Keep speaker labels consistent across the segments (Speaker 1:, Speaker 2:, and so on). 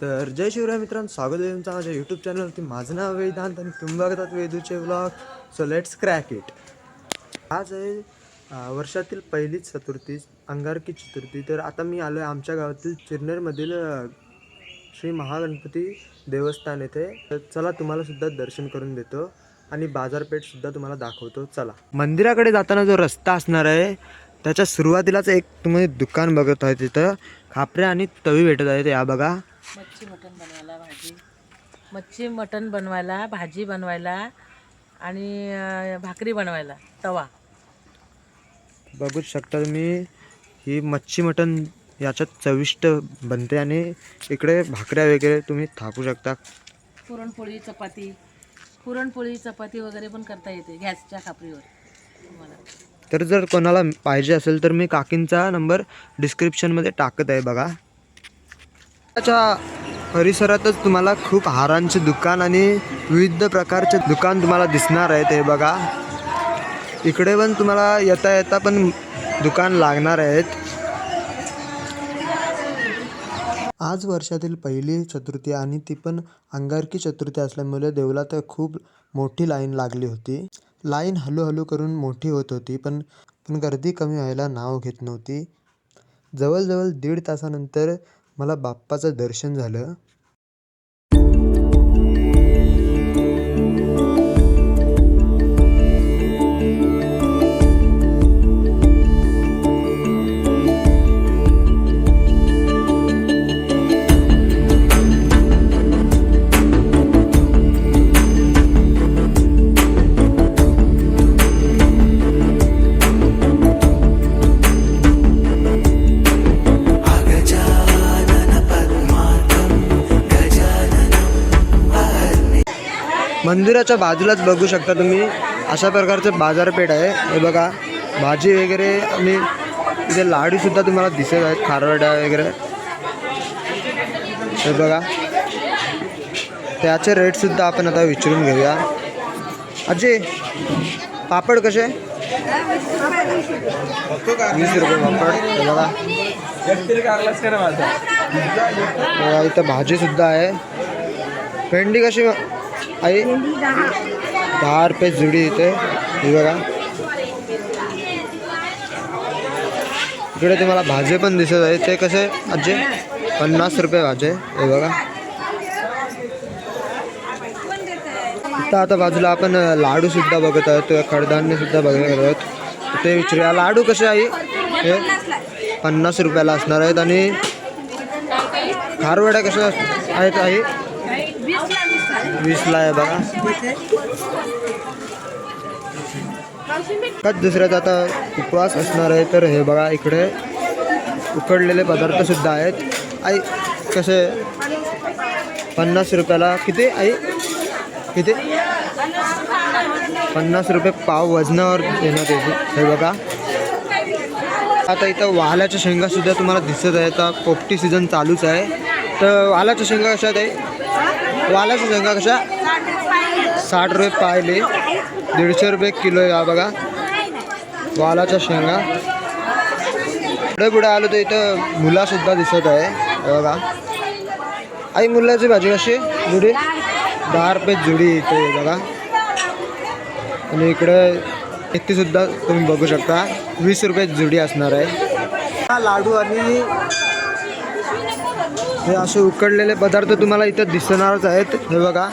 Speaker 1: तर जय शिवराय मित्रांनो स्वागत आहे तुमचं माझ्या यूट्यूब चॅनलवरती माझं नाव वेदांत आणि तुम्ही बघतात वेदूचे blog so let's crack it आज आहे वर्षातील पहिलीच चतुर्थी अंगारकी चतुर्थी. तर आता मी आलो आहे आमच्या गावातील चिरनेरमधील श्री महागणपती देवस्थान येथे. तर चला तुम्हाला सुद्धा दर्शन करून देतो आणि बाजारपेठ सुद्धा तुम्हाला दाखवतो. चला. मंदिराकडे जाताना जो रस्ता असणार आहे त्याच्या सुरुवातीलाच एक तुम्ही दुकान बघत आहे तिथं. खापऱ्या आणि तवी भेटत आहेत या बघा.
Speaker 2: मच्छी मटण बनवायला भाजी. मच्छी मटण बनवायला भाजी बनवायला आणि अं, भाकरी बनवायला तवा.
Speaker 1: बघूच शकता तुम्ही ही मच्छी मटण याच्यात चविष्ट बनते आणि इकडे भाकऱ्या वगैरे तुम्ही थापू शकता.
Speaker 2: पुरणपोळी चपाती. पुरणपोळी चपाती वगैरे पण करता येते गॅसच्या खापरीवर तुम्हाला.
Speaker 1: तर जर कोणाला पाहिजे असेल तर मी काकींचा नंबर डिस्क्रिप्शनमध्ये टाकत आहे बघा. त्याच्या परिसरातच तुम्हाला खूप हारांचे दुकान आणि विविध प्रकारचे दुकान तुम्हाला दिसणार आहेत ते बघा. इकडे पण तुम्हाला येता येता पण दुकान लागणार आहेत. आज वर्षातील पहिली चतुर्थी आणि ती पण अंगारकी चतुर्थी असल्यामुळे देवला तर खूप मोठी लाईन लागली होती. लाईन हळूहळू करून मोठी होत होती पण पण गर्दी कमी व्हायला नाव घेत नव्हती. जवळजवळ दीड तासानंतर मला बाप्पाचं दर्शन झालं. मंदिराच्या बाजूलाच बघू शकता तुम्ही. अशा प्रकारचं बाजारपेठ आहे. हे बघा भाजी वगैरे आणि इथे लाडूसुद्धा तुम्हाला दिसत आहेत खारवड्या वगैरे. हे बघा. त्याचे रेटसुद्धा आपण आता विचारून घेऊया. अजय पापड कसे? वीस रुपये पापड. हे बघा. बघा, इथं भाजीसुद्धा आहे. भेंडी कशी? आई दहा रुपये जुडी इथे. ही बघा. इकडे तुम्हाला भाजे पण दिसत आहे ते कसे आजे? पन्नास रुपये भाजे. हे बघा. इथं आता बाजूला आपण लाडू सुद्धा बघत आहोत. कडधान्य सुद्धा बघत आहोत. ते विचारूया. लाडू कसे आहे हे पन्नास रुपयाला असणार आहेत. आणि खारवड्या कशा आहेत आई? वीसला आहे बघा. का दुसऱ्याचा आता उपवास असणार आहे तर हे बघा इकडे उकडलेले पदार्थ सुद्धा आहेत. आई कसे? पन्नास रुपयाला किती? आई किती? पन्नास रुपये पाव वजनावर देण्यात येते हे. बघा. आता इथं वालाच्या शेंगा सुद्धा तुम्हाला दिसत आहे आता पोपटी सीझन चालूच आहे. तर वालाच्या शेंगा कशात आहे वालाच्या शेंगा कशा? साठ रुपये पाहिले दीडशे रुपये किलो आहे बघा. वालाच्या शेंगा. पुढे पुढे आलो तर इथं मुलासुद्धा दिसत आहे. बघा. आई मुलाची भाजी कशी? जुडी? दहा रुपये जुडी इथे बघा. आणि इकडे ती सुद्धा तुम्ही बघू शकता. वीस रुपये जुडी असणार आहे. हा लाडू आणि हे असे उकडलेले पदार्थ तुम्हाला इथं दिसणारच आहेत. हे बघा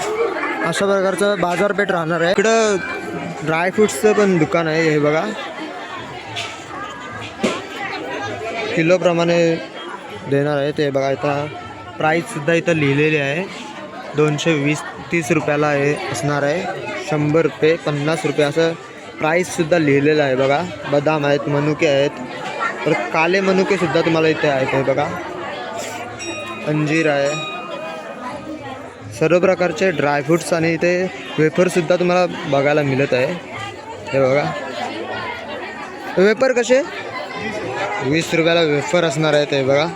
Speaker 1: अशा प्रकारचं बाजारपेठ राहणार आहे. इकडं ड्रायफ्रुट्सचं पण दुकान आहे हे बघा. किलोप्रमाणे देणार आहे ते बघा इथं प्राईससुद्धा इथं लिहिलेली आहे. दोनशे वीस तीस रुपयाला हे असणार आहे. शंभर रुपये पन्नास रुपये असं प्राईससुद्धा लिहिलेलं आहे बघा. बदाम आहेत मनुके आहेत. तर काले मनुकेसुद्धा तुम्हाला इथे आहेत हे बघा. अंजीर आहे. सर्व प्रकारचे ड्रायफ्रूट्स आणि इथे वेफरसुद्धा तुम्हाला बघायला मिळत आहे. हे बघा. वेफर कसे? वीस रुपयाला वेफर असणार आहे ते बघा.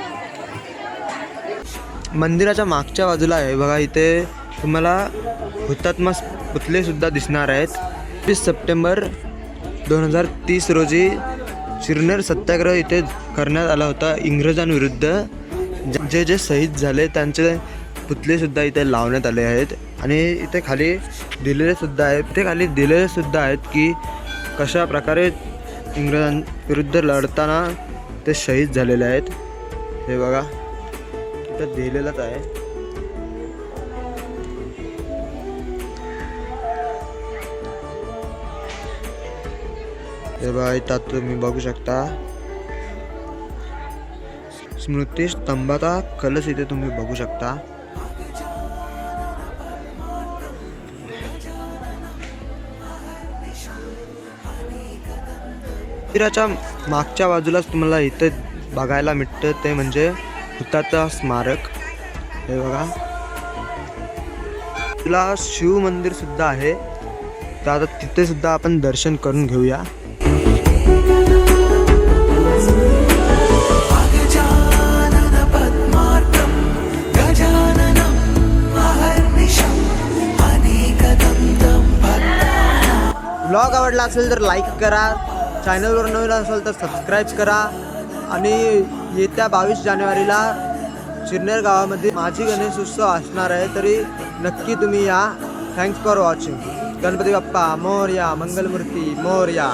Speaker 1: मंदिराच्या मागच्या बाजूला आहे. बघा इथे तुम्हाला हुतात्मा पुतलेसुद्धा दिसणार आहेत. वीस सप्टेंबर दोन हजार तीस रोजी शिरनेर सत्याग्रह इथे करण्यात आला होता. इंग्रजांविरुद्ध जे जे शहीद झाले त्यांचे पुतलेसुद्धा इथे लावण्यात आले आहेत. आणि इथे खाली दिलेलेसुद्धा आहेत. ते खाली दिलेलेसुद्धा आहेत की कशा प्रकारे इंग्रजांविरुद्ध लढताना ते शहीद झालेले आहेत. हे बघा. इथं दिलेलंच आहे. हे बघा इथं तुम्ही बघू शकता. स्मृती स्तंभाचा कलश इथे तुम्ही बघू शकता. मंदिराच्या मागच्या बाजूलाच तुम्हाला इथे बघायला मिळतं ते म्हणजे हुताचा स्मारक. हे बघा. तुला शिव मंदिर सुद्धा आहे. तर आता तिथे सुद्धा आपण दर्शन करून घेऊया. ब्लॉग आवडला असेल तर लाईक करा चॅनलवर नवीन असेल तर सबस्क्राईब करा. आणि येत्या बावीस जानेवारीला चिरनेर गावामध्ये माझी गणेश उत्सव असणार आहे तरी नक्की तुम्ही या. Thanks for watching Ganpati Bappa Morya मंगलमूर्ती मोरया.